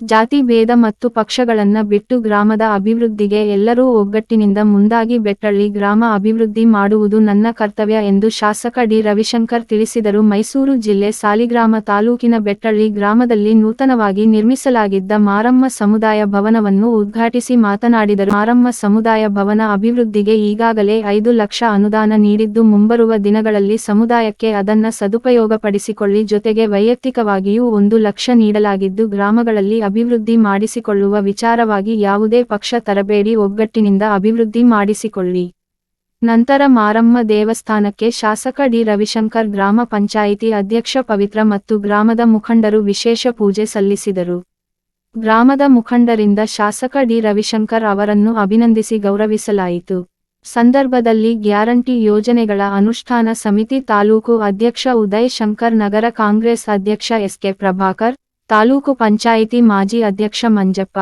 ಜಾತಿ, ಭೇದ ಮತ್ತು ಪಕ್ಷಗಳನ್ನ ಬಿಟ್ಟು ಗ್ರಾಮದ ಅಭಿವೃದ್ಧಿಗೆ ಎಲ್ಲರೂ ಒಗ್ಗಟ್ಟಿನಿಂದ ಮುಂದಾಗಿ ಬೆಟ್ಟಳ್ಳಿ ಗ್ರಾಮ ಅಭಿವೃದ್ಧಿ ಮಾಡುವುದು ನನ್ನ ಕರ್ತವ್ಯ ಎಂದು ಶಾಸಕ ಡಿ. ರವಿಶಂಕರ್ ತಿಳಿಸಿದರು. ಮೈಸೂರು ಜಿಲ್ಲೆ ಸಾಲಿಗ್ರಾಮ ತಾಲೂಕಿನ ಬೆಟ್ಟಳ್ಳಿ ಗ್ರಾಮದಲ್ಲಿ ನೂತನವಾಗಿ ನಿರ್ಮಿಸಲಾಗಿದ್ದ ಮಾರಮ್ಮ ಸಮುದಾಯ ಭವನವನ್ನು ಉದ್ಘಾಟಿಸಿ ಮಾತನಾಡಿದರು. ಮಾರಮ್ಮ ಸಮುದಾಯ ಭವನ ಅಭಿವೃದ್ಧಿಗೆ ಈಗಾಗಲೇ ಐದು ಲಕ್ಷ ಅನುದಾನ ನೀಡಿದ್ದು ಮುಂಬರುವ ದಿನಗಳಲ್ಲಿ ಸಮುದಾಯಕ್ಕೆ ಅದನ್ನ ಸದುಪಯೋಗಪಡಿಸಿಕೊಳ್ಳಿ. ಜೊತೆಗೆ ವೈಯಕ್ತಿಕವಾಗಿಯೂ ಒಂದು ಲಕ್ಷ ನೀಡಲಾಗಿದ್ದು ಗ್ರಾಮಗಳಲ್ಲಿ ಅಭಿವೃದ್ಧಿ ಮಾಡಿಸಿಕೊಳ್ಳುವ ವಿಚಾರವಾಗಿ ಯಾವುದೇ ಪಕ್ಷ ತರಬೇಡಿ, ಒಗ್ಗಟ್ಟಿನಿಂದ ಅಭಿವೃದ್ಧಿ ಮಾಡಿಸಿಕೊಳ್ಳಿ. ನಂತರ ಮಾರಮ್ಮ ದೇವಸ್ಥಾನಕ್ಕೆ ಶಾಸಕ ಡಿ. ರವಿಶಂಕರ್, ಗ್ರಾಮ ಪಂಚಾಯಿತಿ ಅಧ್ಯಕ್ಷ ಪವಿತ್ರ ಮತ್ತು ಗ್ರಾಮದ ಮುಖಂಡರು ವಿಶೇಷ ಪೂಜೆ ಸಲ್ಲಿಸಿದರು. ಗ್ರಾಮದ ಮುಖಂಡರಿಂದ ಶಾಸಕ ಡಿ. ರವಿಶಂಕರ್ ಅವರನ್ನು ಅಭಿನಂದಿಸಿ ಗೌರವಿಸಲಾಯಿತು. ಸಂದರ್ಭದಲ್ಲಿ ಗ್ಯಾರಂಟಿ ಯೋಜನೆಗಳ ಅನುಷ್ಠಾನ ಸಮಿತಿ ತಾಲೂಕು ಅಧ್ಯಕ್ಷ ಉದಯ್ ಶಂಕರ್, ನಗರ ಕಾಂಗ್ರೆಸ್ ಅಧ್ಯಕ್ಷ ಎಸ್ಕೆ ಪ್ರಭಾಕರ್ ತಾಲೂಕು ಪಂಚಾಯಿತಿ ಮಾಜಿ ಅಧ್ಯಕ್ಷ ಮಂಜಪ್ಪ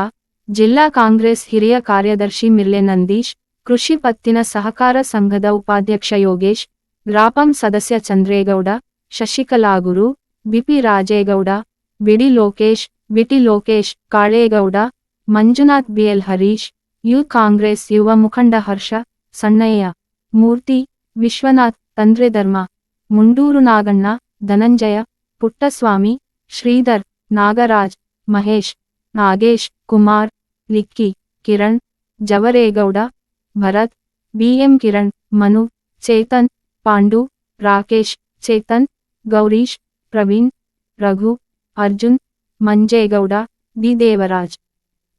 ಜಿಲ್ಲಾ ಕಾಂಗ್ರೆಸ್ ಹಿರಿಯ ಕಾರ್ಯದರ್ಶಿ ಮಿರ್ಲೆ ನಂದೀಶ್ ಕೃಷಿ ಪತ್ತಿನ ಸಹಕಾರ ಸಂಘದ ಉಪಾಧ್ಯಕ್ಷ ಯೋಗೇಶ್ ಗ್ರಾಪಂ ಸದಸ್ಯ Chandregowda ಶಶಿಕಲಾಗುರು BP Rajegowda BD Lokesh BT Lokesh Kalegowda Manjunath BL Harish youth Congress ಯುವ ಮುಖಂಡ ಹರ್ಷ ಸಣ್ಣಯ್ಯ ಮೂರ್ತಿ ವಿಶ್ವನಾಥ್ ತಂದ್ರೆಧರ್ಮ ಮುಂಡೂರು ನಾಗಣ್ಣ ಧನಂಜಯ ಪುಟ್ಟಸ್ವಾಮಿ ಶ್ರೀಧರ್ ನಾಗರಾಜ್, ಮಹೇಶ್, ನಾಗೇಶ್, ಕುಮಾರ್ ಲಿಕ್ಕಿ ಕಿರಣ್, ಜವರೇಗೌಡ, ಭರತ್, ಬಿಎಂ ಕಿರಣ್, ಮನು, ಚೇತನ್, ಪಾಂಡು, ರಾಕೇಶ್, ಚೇತನ್, ಗೌರೀಶ್, ಪ್ರವೀಣ್, ರಘು, ಅರ್ಜುನ್, ಮಂಜೇಗೌಡ, ಡಿ. ದೇವರಾಜ್.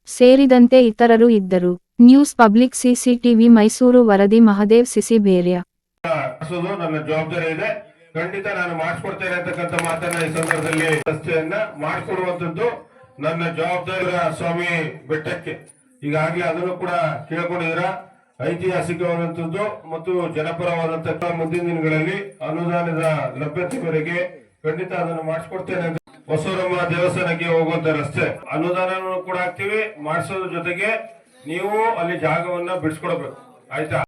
ಸೇರಿದಂತೆ ಇತರರು ಇದ್ದರು. ನ್ಯೂಸ್ ಪಬ್ಲಿಕ್ ಸಿಸಿಟಿವಿ ಮೈಸೂರು ವರದಿ ಮಹದೇವ್ ಜವಾಬ್ದಾರಿ ಇದೆ. ಖಂಡಿತ ನಾನು ಮಾಡಿಸ್ಕೊಡ್ತೇನೆ ಅಂತಕ್ಕಂಥ ಮಾತನ್ನ ಈ ಸಂದರ್ಭದಲ್ಲಿ ರಸ್ತೆಯನ್ನ ಮಾಡಿಕೊಡುವಂತದ್ದು ನನ್ನ ಜವಾಬ್ದಾರಿ ಸ್ವಾಮಿ ಬೆಟ್ಟಕ್ಕೆ. ಈಗಾಗಲೇ ಅದನ್ನು ಕೂಡ ಕೇಳ್ಕೊಂಡಿದ್ದೀರ. ಐತಿಹಾಸಿಕವಾದಂಥದ್ದು ಮತ್ತು ಜನಪರವಾದಂತಹ ಮುಂದಿನ ದಿನಗಳಲ್ಲಿ ಅನುದಾನದ ಲಭ್ಯತೆ ಮೇರೆಗೆ ಖಂಡಿತ ಅದನ್ನು ಮಾಡಿಸ್ಕೊಡ್ತೇನೆ ಅಂತ. ಹೊಸೂರಮ್ಮ ದೇವಸ್ಥಾನಕ್ಕೆ ಹೋಗುವಂತ ರಸ್ತೆ. ಅನುದಾನ ಕೂಡ ಹಾಕ್ತಿವಿ. ಮಾಡಿಸೋದ್ರ ಜೊತೆಗೆ ನೀವು ಅಲ್ಲಿ ಜಾಗವನ್ನ ಬಿಡಿಸ್ಕೊಡ್ಬೇಕು. ಆಯ್ತಾ?